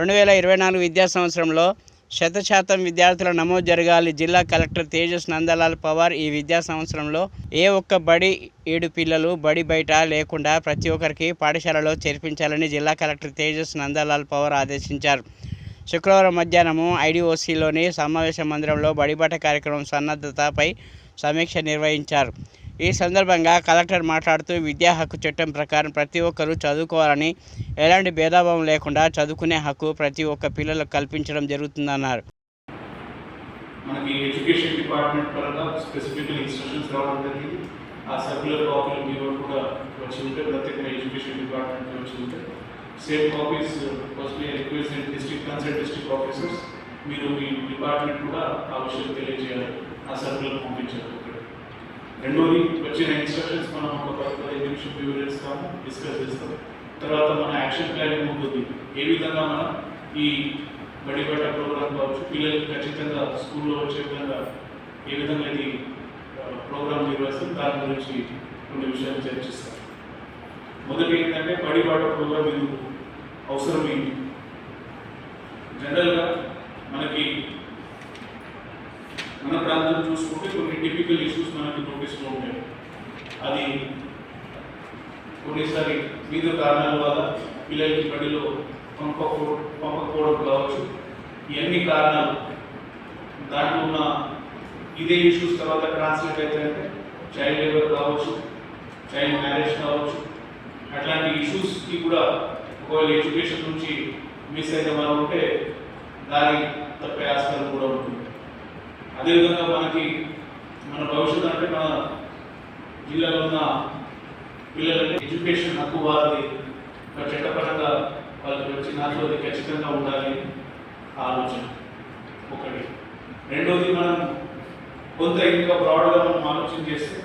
రెండు వేల ఇరవై నాలుగు విద్యా సంవత్సరంలో శత శాతం విద్యార్థుల నమోదు జరగాలి జిల్లా కలెక్టర్ తేజస్ నందలాల్ పవార్ ఈ విద్యా సంవత్సరంలో ఏ ఒక్క బడి ఏడు పిల్లలు బడి బయట లేకుండా ప్రతి ఒక్కరికి పాఠశాలలో చేర్పించాలని జిల్లా కలెక్టర్ తేజస్ నందలాల్ పవార్ ఆదేశించారు. శుక్రవారం మధ్యాహ్నము ఐడిఓసిలోని సమావేశ మందిరంలో బడిబాట కార్యక్రమం సన్నద్ధతపై సమీక్ష నిర్వహించారు. ఈ సందర్భంగా కలెక్టర్ మాట్లాడుతూ విద్యా హక్కు చట్టం ప్రకారం ప్రతి ఒక్కరూ చదువుకోవాలని ఎలాంటి భేదభావం లేకుండా చదువుకునే హక్కు ప్రతి ఒక్క పిల్లలకు కల్పించడం జరుగుతుందన్నారు. మనకి ఎడ్యుకేషన్ డిపార్ట్మెంట్ పరంగా స్పెసిఫిక్ ఇన్స్ట్రక్షన్స్ రావడం జరిగింది. ఆ సర్క్యులర్ కాపీలు మీరు కూడా వచ్చి ఉంటే ప్రత్యేకంగా ఎడ్యుకేషన్ డిపార్ట్మెంట్ వచ్చి ఉంటే same copies first request district consult district officers మీరు మీ డిపార్ట్మెంట్ కూడా ఆ విషయం తెలియజేయాలి. ఆ సర్క్యులర్ పంపించారు. రెండోది వచ్చిన ఇన్స్ట్రక్షన్స్ మనం ఒక పదిహేను నిమిషం చేస్తాము డిస్కస్ చేస్తాం. తర్వాత మన యాక్షన్ ప్లానింగ్ ఉంటుంది. ఏ విధంగా మనం ఈ బడి బట్ట ప్రోగ్రామ్ కావచ్చు పిల్లలకి ఖచ్చితంగా స్కూల్లో వచ్చే విధంగా ఏ విధంగా ఇది ప్రోగ్రామ్ నిర్వహిస్తాం దాని గురించి కొన్ని విషయాలు చర్చిస్తాం. మొదటి ఏంటంటే బడి బాట ప్రోగ్రామ్ ఇది అవసరం ఏంటి జనరల్గా మనకి మన ప్రాంతం చూసుకుంటే కొన్ని టిపికల్ ఇష్యూస్ మనకి నోటీస్లో ఉంటాయి. అది కొన్నిసారి వివిధ కారణాల వల్ల పిల్లలకి బడిలో పంపకూ పంపకపోవడం కావచ్చు. ఇవన్నీ కారణాలు. దాంట్లో ఉన్న ఇదే ఇష్యూస్ తర్వాత ట్రాన్స్లేట్ అయితే చైల్డ్ లేబర్ కావచ్చు చైల్డ్ మ్యారేజ్ కావచ్చు. అట్లాంటి ఇష్యూస్కి కూడా ఒకవేళ ఎడ్యుకేషన్ నుంచి మిస్ అయితే మనం ఉంటే దారి తప్పే ఆస్కారం కూడా ఉంటుంది. అదేవిధంగా మనకి మన భవిష్యత్తు అంటే మన జిల్లాలో ఉన్న పిల్లలకి ఎడ్యుకేషన్ హక్కు వారిది ఒక చట్టపరంగా వాళ్ళకి వచ్చి అది ఖచ్చితంగా ఉండాలి ఆలోచన ఒకటి. రెండోది మనం కొంత ఇంకా బ్రాడ్గా మనం ఆలోచన చేస్తే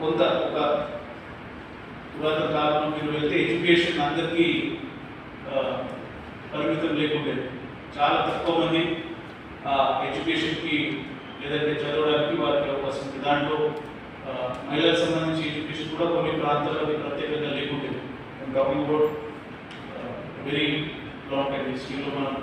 కొంత ఒక పురాతన కాలంలో మీరు వెళ్తే ఎడ్యుకేషన్ అందరికీ పరిమితం లేకుండేది. చాలా తక్కువ మంది ఎడ్యుకేషన్కి లేదంటే చదవడానికి వారికి అవకాశం ఉంది. దాంట్లో మహిళలకు సంబంధించి ఎడ్యుకేషన్ కూడా కొన్ని ప్రాంతాల్లో ప్రత్యేకంగా లేకుంటుంది. Talking about very long time స్కీమ్లో మనం